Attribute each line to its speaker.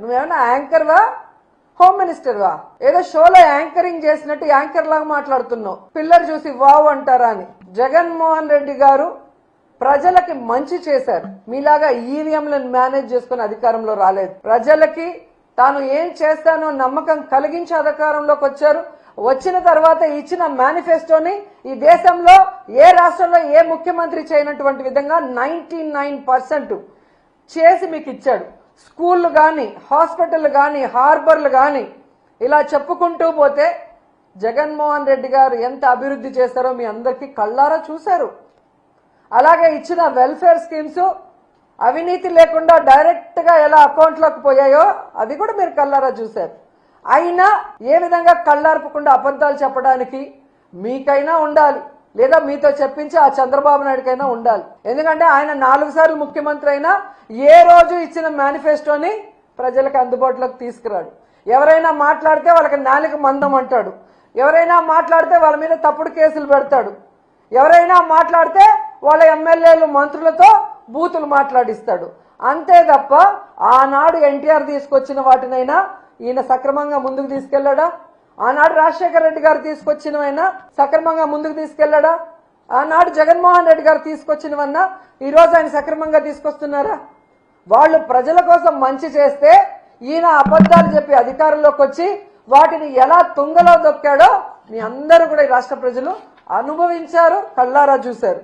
Speaker 1: నువ్వేమన్నా యాంకర్వా? Home minister వా ఏదో షోలో యాంకరింగ్ చేసినట్టు యాంకర్ లాగా మాట్లాడుతున్నావు. పిల్లర్ చూసి వావ్ అంటారా అని. జగన్మోహన్ రెడ్డి గారు ప్రజలకి మంచి చేశారు. మీలాగా ఈవీఎంలను మేనేజ్ చేసుకుని అధికారంలో రాలేదు. ప్రజలకి తాను ఏం చేస్తానో నమ్మకం కలిగించి అధికారంలోకి వచ్చారు. వచ్చిన తర్వాత ఇచ్చిన మేనిఫెస్టోని ఈ దేశంలో ఏ రాష్ట్రంలో ఏ ముఖ్యమంత్రి చేయనటువంటి విధంగా నైన్టీ చేసి మీకు ఇచ్చాడు. స్కూళ్ళు కానీ హాస్పిటల్ కానీ హార్బర్లు కానీ ఇలా చెప్పుకుంటూ పోతే జగన్మోహన్ రెడ్డి గారు ఎంత అభివృద్ధి చేశారో మీ అందరికీ కళ్ళారా చూశారు. అలాగే ఇచ్చిన వెల్ఫేర్ స్కీమ్స్ అవినీతి లేకుండా డైరెక్ట్గా ఎలా అకౌంట్లోకి పోయాయో అది కూడా మీరు కళ్ళారా చూశారు. అయినా ఏ విధంగా కళ్ళార్పకుండా అబద్ధాలు చెప్పడానికి మీకైనా ఉండాలి. లేదా మీతో చెప్పించి ఆ చంద్రబాబు నాయుడుకైనా ఉండాలి. ఎందుకంటే ఆయన నాలుగు సార్లు ముఖ్యమంత్రి అయినా ఏ రోజు ఇచ్చిన మేనిఫెస్టోని ప్రజలకు అందుబాటులోకి తీసుకురాడు. ఎవరైనా మాట్లాడితే వాళ్ళకి నాలుగు మందం అంటాడు. ఎవరైనా మాట్లాడితే వాళ్ళ మీద తప్పుడు కేసులు పెడతాడు. ఎవరైనా మాట్లాడితే వాళ్ళ ఎమ్మెల్యేలు మంత్రులతో బూతులు మాట్లాడిస్తాడు. అంతే తప్ప ఆనాడు ఎన్టీఆర్ తీసుకొచ్చిన వాటినైనా ఈయన సక్రమంగా ముందుకు తీసుకెళ్ళాడా ఆనాడు రాజశేఖర రెడ్డి గారు తీసుకొచ్చినవైనా సక్రమంగా ముందుకు తీసుకెళ్ళాడా? ఆనాడు జగన్మోహన్ రెడ్డి గారు తీసుకొచ్చినవన్నా ఈ రోజు ఆయన సక్రమంగా తీసుకొస్తున్నారా? వాళ్ళు ప్రజల కోసం మంచి చేస్తే ఈయన అబద్ధాలు చెప్పి అధికారంలోకి వచ్చి వాటిని ఎలా తుంగలో దొక్కాడో మీ అందరూ కూడా ఈ రాష్ట్ర ప్రజలు అనుభవించారు కళ్ళారా చూశారు.